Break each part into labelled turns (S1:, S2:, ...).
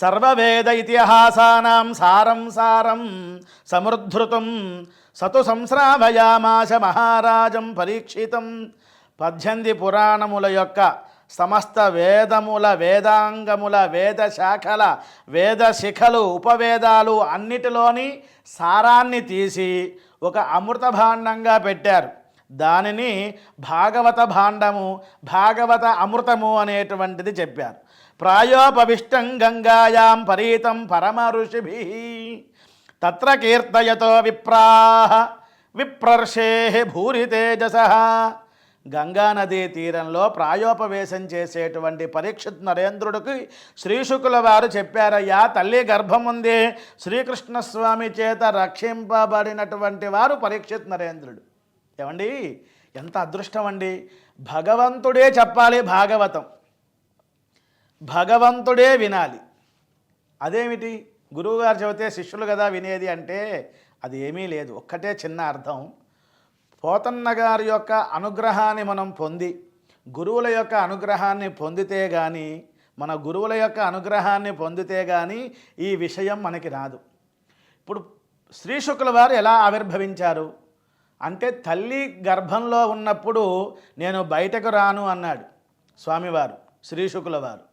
S1: సర్వవేద ఇతిహాసానాం సారం సారం సమృద్ధృతం సతు సంశ్రావయామాశ మహారాజం పరీక్షితం. పద్దెనిమిది పురాణముల యొక్క సమస్త వేదముల వేదాంగముల వేద శాఖల వేద శిఖలు ఉపవేదాలు అన్నిటిలోని సారాన్ని తీసి ఒక అమృత భాండంగా పెట్టారు. దానిని భాగవత భాండము భాగవత అమృతము అనేటువంటిది చెప్పారు. ప్రాయోపవిష్టం గంగాయాం పరీతం పరమ ఋషిభి తత్ర కీర్తయతో విప్రాహ విప్రర్షే భూరి తేజస. గంగానదీ తీరంలో ప్రాయోపవేశం చేసేటువంటి పరీక్షిత్ నరేంద్రుడికి శ్రీశుకుల వారు చెప్పారయ్యా తల్లి గర్భం ఉంది శ్రీకృష్ణస్వామి చేత రక్షింపబడినటువంటి వారు పరీక్షిత్ నరేంద్రుడు. ఏమండి? ఎంత అదృష్టం అండి భగవంతుడే చెప్పాలి భాగవతం. భగవంతుడే వినాలి. అదేమిటి? గురువుగారు చెబితే శిష్యులు కదా వినేది అంటే అది ఏమీ లేదు. ఒక్కటే చిన్న అర్థం. పోతన్న గారి యొక్క అనుగ్రహాన్ని మనం పొంది గురువుల యొక్క అనుగ్రహాన్ని పొందితే కానీ మన గురువుల యొక్క అనుగ్రహాన్ని పొందితే కానీ ఈ విషయం మనకి రాదు. ఇప్పుడు శ్రీ శుక్ల వారు ఎలా ఆవిర్భవించారు? అంటే తల్లి గర్భంలో ఉన్నప్పుడు నేను బయటకు రాను అన్నాడు స్వామివారు శ్రీ శుక్ల వారు.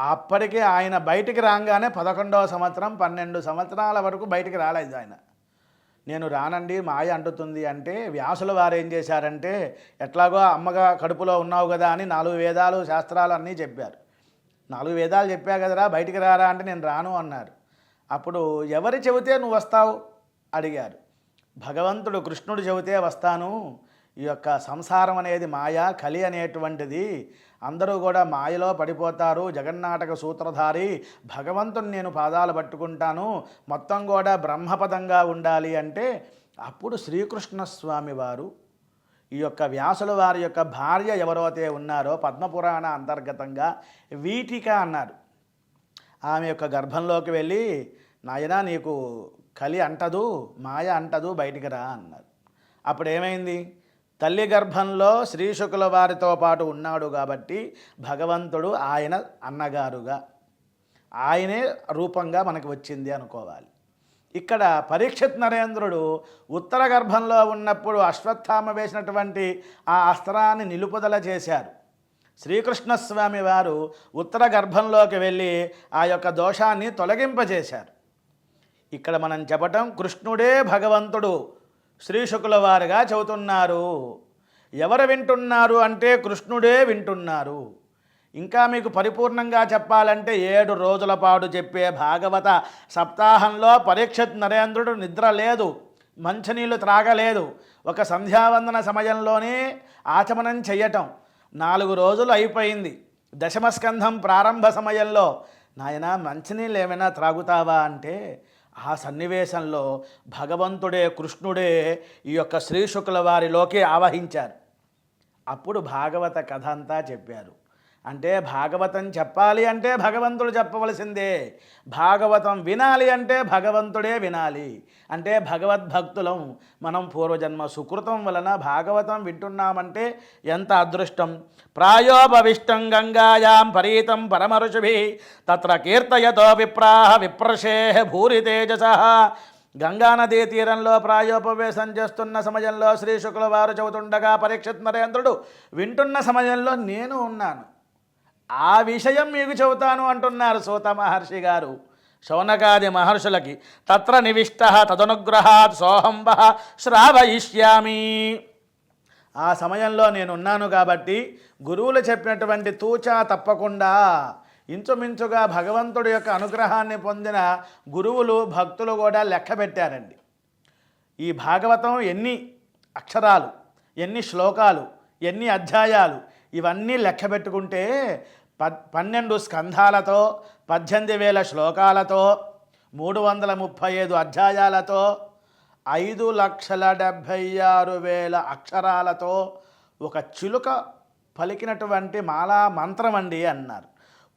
S1: అప్పటికే ఆయన బయటికి రాగానే పదకొండవ సంవత్సరం పన్నెండు సంవత్సరాల వరకు బయటికి రాలేదు ఆయన. నేను రానండి మాయ అంటుతుంది అంటే వ్యాసుల వారు ఏం చేశారంటే ఎట్లాగో అమ్మగా కడుపులో ఉన్నావు కదా అని నాలుగు వేదాలు శాస్త్రాలు అన్నీ చెప్పారు. నాలుగు వేదాలు చెప్పా కదరా బయటికి రారా అంటే నేను రాను అన్నారు. అప్పుడు ఎవరు చెబితే నువ్వు వస్తావు? అడిగారు. భగవంతుడు కృష్ణుడు చెబితే వస్తాను. ఈ యొక్క సంసారం అనేది మాయ కలి అనేటువంటిది. అందరూ కూడా మాయలో పడిపోతారు. జగన్నాటక సూత్రధారి భగవంతుని నేను పాదాలు పట్టుకుంటాను. మొత్తం కూడా బ్రహ్మపదంగా ఉండాలి అంటే అప్పుడు శ్రీకృష్ణస్వామి వారు ఈ యొక్క వ్యాసుల వారి యొక్క భార్య ఎవరైతే ఉన్నారో పద్మపురాణ అంతర్గతంగా వీటిక అన్నారు. ఆమె యొక్క గర్భంలోకి వెళ్ళి నాయనా నీకు కలి అంటదు మాయ అంటదు బయటికి రా అన్నారు. అప్పుడు ఏమైంది తల్లి గర్భంలో శ్రీశుకుల వారితో పాటు ఉన్నాడు కాబట్టి భగవంతుడు ఆయన అన్నగారుగా. ఆయనే రూపంగా మనకు వచ్చింది అనుకోవాలి. ఇక్కడ పరీక్షిత్ నరేంద్రుడు ఉత్తర గర్భంలో ఉన్నప్పుడు అశ్వత్థామ వేసినటువంటి ఆ అస్త్రాన్ని నిలుపుదల చేశారు. శ్రీకృష్ణస్వామి వారు ఉత్తర గర్భంలోకి వెళ్ళి ఆ యొక్క దోషాన్ని తొలగింపజేశారు. ఇక్కడ మనం చెప్పటం కృష్ణుడే భగవంతుడు. శ్రీశుకుల వారుగా చెబుతున్నారు. ఎవరు వింటున్నారు అంటే కృష్ణుడే వింటున్నారు. ఇంకా మీకు పరిపూర్ణంగా చెప్పాలంటే ఏడు రోజుల పాటు చెప్పే భాగవత సప్తాహంలో పరీక్షత్ నరేంద్రుడు నిద్ర లేదు మంచినీళ్ళు త్రాగలేదు. ఒక సంధ్యావందన సమయంలోనే ఆచమనం చెయ్యటం. నాలుగు రోజులు అయిపోయింది. దశమస్కంధం ప్రారంభ సమయంలో నాయన మంచినీళ్ళు ఏమైనా త్రాగుతావా? అంటే ఆ సన్నివేశంలో భగవంతుడే కృష్ణుడే ఈ యొక్క శ్రీశుకుల వారిలోకి ఆవహించారు. అప్పుడు భాగవత కథ అంతా చెప్పారు. అంటే భాగవతం చెప్పాలి అంటే భగవంతుడు చెప్పవలసిందే. భాగవతం వినాలి అంటే భగవంతుడే వినాలి. అంటే భగవద్భక్తులం. మనం పూర్వజన్మ సుకృతం వలన భాగవతం వింటున్నామంటే ఎంత అదృష్టం? ప్రాయోపవిష్టం గంగాయాం పరీతం పరమరుషుభి. తత్ర కీర్తయతో విప్రాహ విప్రశే భూరి తేజస. గంగానదీ తీరంలో ప్రాయోపవేశం చేస్తున్న సమయంలో శ్రీ శుక్లవారు చెబుతుండగా పరీక్షిత్ నరేంద్రుడు వింటున్న సమయంలో నేను ఉన్నాను. ఆ విషయం మీకు చెబుతాను అంటున్నారు సూత మహర్షి గారు. శౌనకాది మహర్షులకి తత్ర నివిష్ట తదనుగ్రహాత్ సోహంబ శ్రావయిష్యామి. ఆ సమయంలో నేనున్నాను కాబట్టి గురువులు చెప్పినటువంటి తూచా తప్పకుండా ఇంచుమించుగా భగవంతుడి యొక్క అనుగ్రహాన్ని పొందిన గురువులు భక్తులు కూడా లెక్క పెట్టారండి. ఈ భాగవతం ఎన్ని అక్షరాలు ఎన్ని శ్లోకాలు ఎన్ని అధ్యాయాలు ఇవన్నీ లెక్క పెట్టుకుంటే పన్నెండు స్కంధాలతో పద్దెనిమిది వేల శ్లోకాలతో మూడు వందల ముప్పై ఐదు అధ్యాయాలతో ఐదు లక్షల డెబ్భై ఆరు వేల అక్షరాలతో ఒక చిలుక పలికినటువంటి మాలా మంత్రం అండి అన్నారు.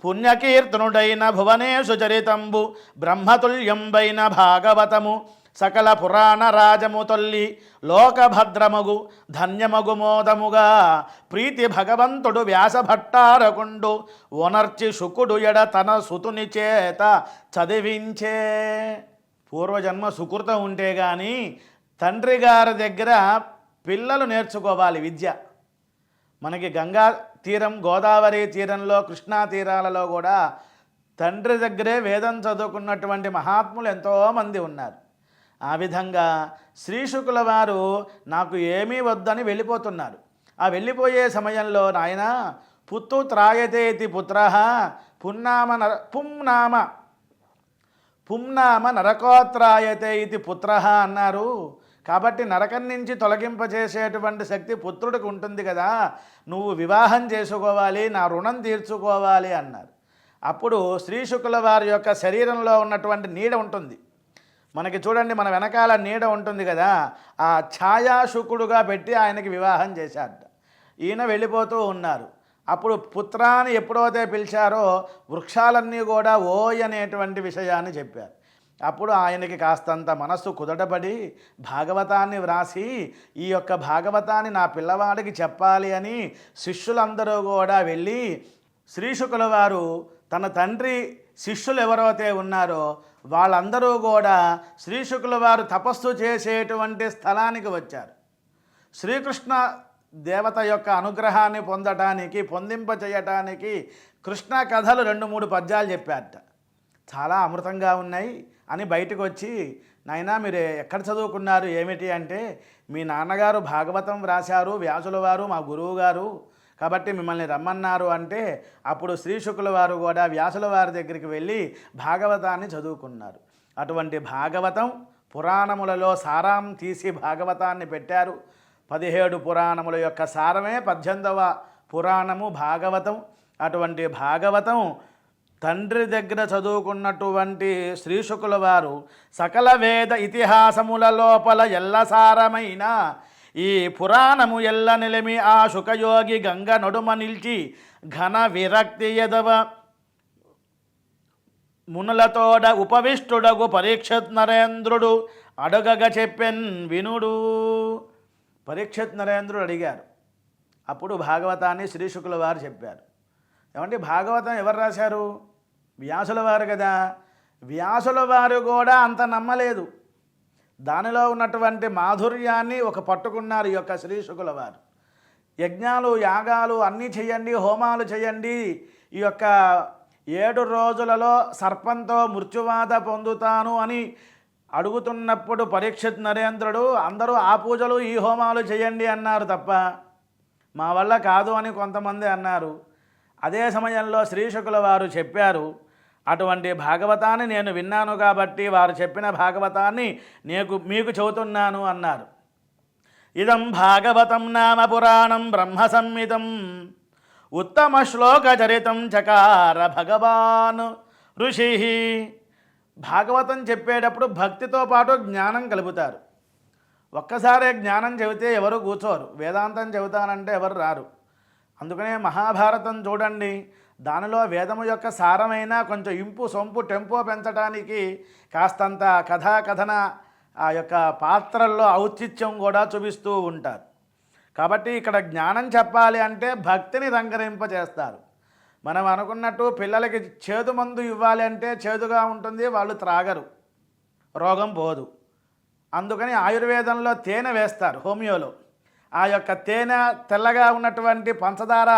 S1: పుణ్యకీర్తనుడైన భువనేశు చరితంబు బ్రహ్మతుల్యంబైన భాగవతము సకల పురాణ రాజము తొల్లి లోకభద్రమగు ధన్యమగు మోదముగా ప్రీతి భగవంతుడు వ్యాసభట్టారకుండు ఉనర్చి శుకుడు ఎడ తన సుతుని చేత చదివించే. పూర్వజన్మ సుకృతం ఉంటే కానీ తండ్రి గారి దగ్గర పిల్లలు నేర్చుకోవాలి విద్య. మనకి గంగా తీరం గోదావరి తీరంలో కృష్ణా తీరాలలో కూడా తండ్రి దగ్గరే వేదం చదువుకున్నటువంటి మహాత్ములు ఎంతోమంది ఉన్నారు. ఆ విధంగా శ్రీశుకుల వారు నాకు ఏమీ వద్దని వెళ్ళిపోతున్నారు. ఆ వెళ్ళిపోయే సమయంలో నాయన పుత్తు త్రాయతేతి పుత్ర పున్నామ నర పుంనామ పుంనామ నరకోత్రాయతే ఇది పుత్ర అన్నారు. కాబట్టి నరకం నుంచి తొలగింపజేసేటువంటి శక్తి పుత్రుడికి ఉంటుంది కదా నువ్వు వివాహం చేసుకోవాలి నా రుణం తీర్చుకోవాలి అన్నారు. అప్పుడు శ్రీశుకుల వారి యొక్క శరీరంలో ఉన్నటువంటి నీడ ఉంటుంది. మనకి చూడండి మన వెనకాల నీడ ఉంటుంది కదా ఆ ఛాయాశుకుడుగా పెట్టి ఆయనకి వివాహం చేశాడు ఈయన వెళ్ళిపోతూ ఉన్నారు. అప్పుడు పుత్రాన్ని ఎప్పుడైతే పిలిచారో వృక్షాలన్నీ కూడా ఓయ్ అనేటువంటి విషయాన్ని చెప్పారు. అప్పుడు ఆయనకి కాస్తంత మనస్సు కుదటపడి భాగవతాన్ని వ్రాసి ఈ యొక్క భాగవతాన్ని నా పిల్లవాడికి చెప్పాలి అని శిష్యులందరూ కూడా వెళ్ళి శ్రీశుకుల వారు తన తండ్రి శిష్యులు ఎవరైతే ఉన్నారో వాళ్ళందరూ కూడా శ్రీశుకుల వారు తపస్సు చేసేటువంటి స్థలానికి వచ్చారు. శ్రీకృష్ణ దేవత యొక్క అనుగ్రహాన్ని పొందటానికి పొందింప చేయటానికి కృష్ణ కథలు రెండు మూడు పద్యాలు చెప్పారట. చాలా అమృతంగా ఉన్నాయి అని బయటకు వచ్చి నాయనా మీరు ఎక్కడ చదువుకున్నారు? ఏమిటి? అంటే మీ నాన్నగారు భాగవతం వ్రాశారు వ్యాసుల వారు మా గురువు గారు కాబట్టి మిమ్మల్ని రమ్మన్నారు అంటే అప్పుడు శ్రీశుకుల వారు కూడా వ్యాసుల వారి దగ్గరికి వెళ్ళి భాగవతాన్ని చదువుకున్నారు. అటువంటి భాగవతం పురాణములలో సారాం తీసి భాగవతాన్ని పెట్టారు. పదిహేడు పురాణముల యొక్క సారమే పద్దెనిమిదవ పురాణము భాగవతం. అటువంటి భాగవతం తండ్రి దగ్గర చదువుకున్నటువంటి శ్రీశుకుల వారు సకల వేద ఇతిహాసముల లోపల ఎల్లసారమైన ఈ పురాణము ఎల్ల నిలిమి ఆ శుకయోగి గంగ నడుమ నిలిచి ఘన విరక్తి ఎదవ మునులతోడ ఉపవిష్టుడగు పరీక్షత్ నరేంద్రుడు అడగగ చెప్పెన్ వినుడు. పరీక్షత్ నరేంద్రుడు అడిగారు. అప్పుడు భాగవతాన్ని శ్రీశుకుల వారు చెప్పారు. ఏమంటే భాగవతం ఎవరు రాశారు? వ్యాసుల వారు కదా. వ్యాసుల వారు కూడా అంత నమ్మలేదు. దానిలో ఉన్నటువంటి మాధుర్యాన్ని ఒక పట్టుకున్నారు ఈ యొక్క శ్రీశుకుల వారు యజ్ఞాలు యాగాలు అన్నీ చేయండి హోమాలు చేయండి. ఈ యొక్క ఏడు రోజులలో సర్పంతో మృత్యువాత పొందుతాను అని అడుగుతున్నప్పుడు పరీక్షిత్ నరేంద్రుడు అందరూ ఆ పూజలు ఈ హోమాలు చేయండి అన్నారు తప్ప మా వల్ల కాదు అని కొంతమంది అన్నారు. అదే సమయంలో శ్రీశుకుల వారు చెప్పారు అటువంటి భాగవతాన్ని నేను విన్నాను కాబట్టి వారు చెప్పిన భాగవతాన్ని నీకు మీకు చెబుతున్నాను అన్నారు. ఇదం భాగవతం నామ పురాణం బ్రహ్మ సంహితం. ఉత్తమ శ్లోకచరితం చకార భగవాన్ ఋషి. భాగవతం చెప్పేటప్పుడు భక్తితో పాటు జ్ఞానం కలుపుతారు. ఒక్కసారే జ్ఞానం చెబితే ఎవరు కూర్చోరు. వేదాంతం చెబుతానంటే ఎవరు రారు. అందుకనే మహాభారతం చూడండి. దానిలో వేదము యొక్క సారమైన కొంచెం ఇంపు సొంపు టెంపో పెంచడానికి కాస్తంత కథాకథన ఆ యొక్క పాత్రల్లో ఔచిత్యం కూడా చూపిస్తూ ఉంటారు. కాబట్టి ఇక్కడ జ్ఞానం చెప్పాలి అంటే భక్తిని రంగరింపజేస్తారు. మనం అనుకున్నట్టు పిల్లలకి చేదు మందు ఇవ్వాలి అంటే చేదుగా ఉంటుంది వాళ్ళు త్రాగరు రోగం పోదు. అందుకని ఆయుర్వేదంలో తేనె వేస్తారు హోమియోలో. ఆ యొక్క తేనె తెల్లగా ఉన్నటువంటి పంచదార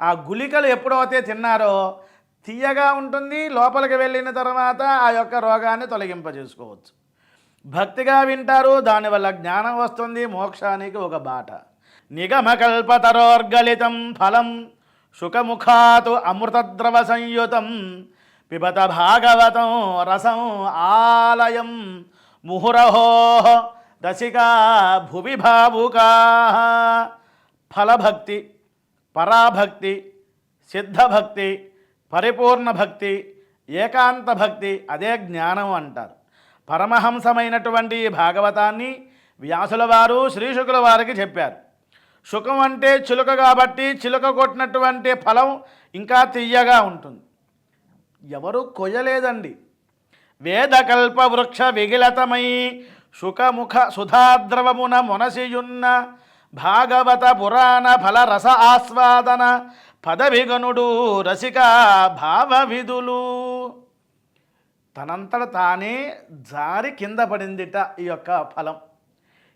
S1: ఆ గుళికలు ఎప్పుడైతే తిన్నారో తీయగా ఉంటుంది లోపలికి వెళ్ళిన తర్వాత ఆ యొక్క రోగాన్ని తొలగింపజేసుకోవచ్చు. భక్తిగా వింటారు దానివల్ల జ్ఞానం వస్తుంది మోక్షానికి ఒక బాట. నిగమకల్పతరోర్గలితం ఫలం సుఖముఖాతు అమృతద్రవ సంయుతం పిబత భాగవతం రసం ఆలయం ముహురహో రసికా భువి భావుకా ఫలభక్తి పరాభక్తి సిద్ధభక్తి పరిపూర్ణ భక్తి ఏకాంత భక్తి అదే జ్ఞానం అంటారు. పరమహంసమైనటువంటి ఈ భాగవతాన్ని వ్యాసుల వారు శ్రీశుకుల వారికి చెప్పారు. శుకం అంటే చిలుక కాబట్టి చిలుక కొట్టినటువంటి ఫలం ఇంకా తీయగా ఉంటుంది. ఎవరు కొయ్యలేదండి. వేదకల్ప వృక్ష విగిలతమై శుకముఖ సుధాద్రవమున మొనసియున్న భాగవత పురాణ ఫల రస ఆస్వాదన పదవిగనుడు రసిక భావ విధులు. తనంతట తానే జారి కింద పడిందిట ఈ యొక్క ఫలం.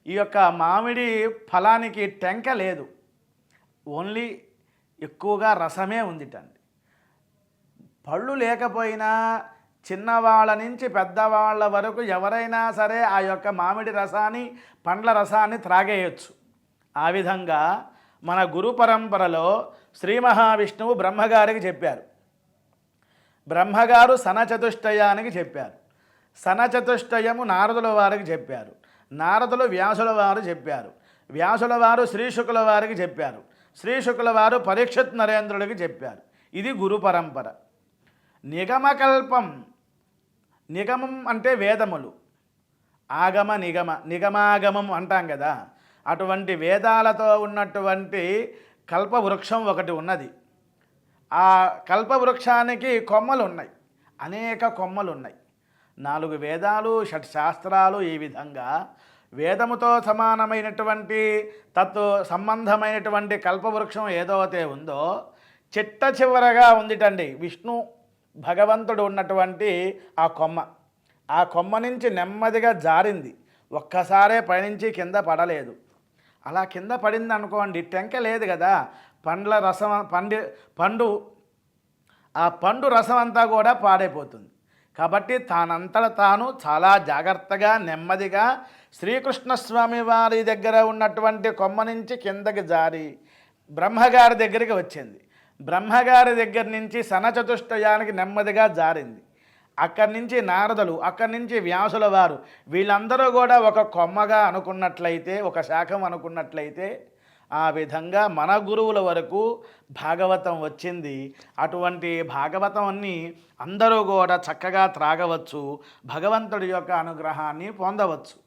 S1: ఈ యొక్క మామిడి ఫలానికి టెంక లేదు. ఓన్లీ ఎక్కువగా రసమే ఉందిటండి. పళ్ళు లేకపోయినా చిన్నవాళ్ళ నుంచి పెద్దవాళ్ళ వరకు ఎవరైనా సరే ఆ యొక్క మామిడి రసాన్ని పండ్ల రసాన్ని త్రాగేయచ్చు. ఆ విధంగా మన గురు పరంపరలో శ్రీ మహావిష్ణువు బ్రహ్మగారికి చెప్పారు. బ్రహ్మగారు సనచతుష్టయానికి చెప్పారు. సనచతుష్టయము నారదుల వారికి చెప్పారు. నారదులు వ్యాసుల వారు చెప్పారు. వ్యాసుల వారు శ్రీశుకుల వారికి చెప్పారు. శ్రీశుకుల వారు పరీక్షిత్ నరేంద్రుడికి చెప్పారు. ఇది గురు పరంపర. నిగమకల్పం నిగమం అంటే వేదములు. ఆగమ నిగమ నిగమాగమం అంటాం కదా. అటువంటి వేదాలతో ఉన్నటువంటి కల్పవృక్షం ఒకటి ఉన్నది. ఆ కల్పవృక్షానికి కొమ్మలు ఉన్నాయి అనేక కొమ్మలు ఉన్నాయి నాలుగు వేదాలు షట్ శాస్త్రాలు ఈ విధంగా వేదముతో సమానమైనటువంటి తత్వ సంబంధమైనటువంటి కల్పవృక్షం ఏదైతే ఉందో చిట్ట చివరగా ఉందిటండి. విష్ణు భగవంతుడు ఉన్నటువంటి ఆ కొమ్మ. ఆ కొమ్మ నుంచి నెమ్మదిగా జారింది. ఒక్కసారే పైనుంచి కింద పడలేదు. అలా కింద పడింది అనుకోండి టెంక లేదు కదా. పండ్ల రసం పండి పండు ఆ పండు రసం అంతా కూడా పాడైపోతుంది. కాబట్టి తానంతట తాను చాలా జాగ్రత్తగా నెమ్మదిగా శ్రీకృష్ణస్వామి వారి దగ్గర ఉన్నటువంటి కొమ్మ నుంచి కిందకి జారి బ్రహ్మగారి దగ్గరికి వచ్చింది. బ్రహ్మగారి దగ్గర నుంచి సనచతుష్టయానికి నెమ్మదిగా జారింది. అక్కడి నుంచి నారదులు అక్కడి నుంచి వ్యాసుల వారు వీళ్ళందరూ కూడా ఒక కొమ్మగా అనుకున్నట్లయితే ఒక శాఖం అనుకున్నట్లయితే ఆ విధంగా మన గురువుల వరకు భాగవతం వచ్చింది. అటువంటి భాగవతాన్ని అందరూ కూడా చక్కగా త్రాగవచ్చు భగవంతుడి యొక్క అనుగ్రహాన్ని పొందవచ్చు.